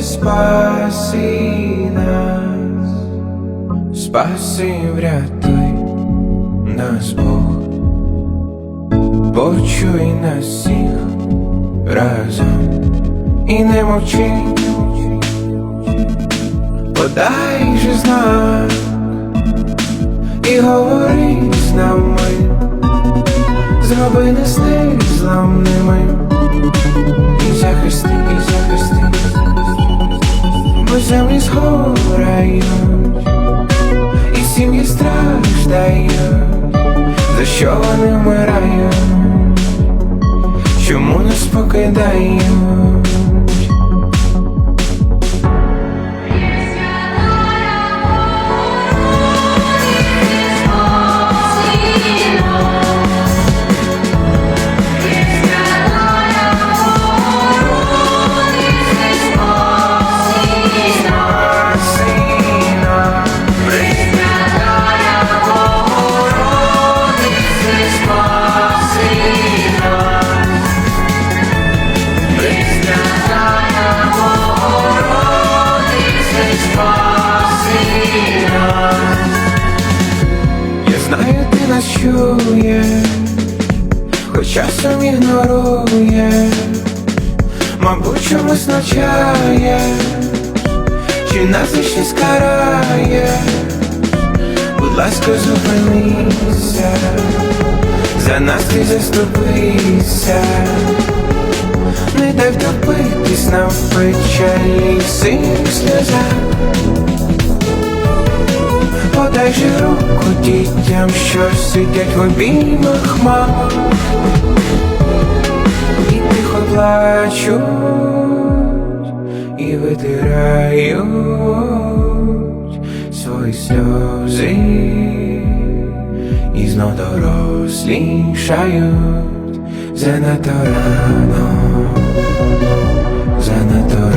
спаси нас, спаси, врятуй нас, Бог, почуй нас всіх разом. І не мовчи, подай же знак і говори з нами. Зроби нас незламними. І захисти, і захисти Бо землі згорають І сім'ї страждають. За що вони вмирають? Чому нас покидають нас хоч часом ігноруєш, мабуть, чомусь навчаєш чи нас ще скарає, будь ласка, зупинися, за нас ти заступися, не дай втопитись нам в печалі. Синіх сльозах. Дай руку дітям, що сидять в обіймах мам. І тихо плачуть, і витирають свої сльози, і знов дорослішають. Занадто рано, занадто рано.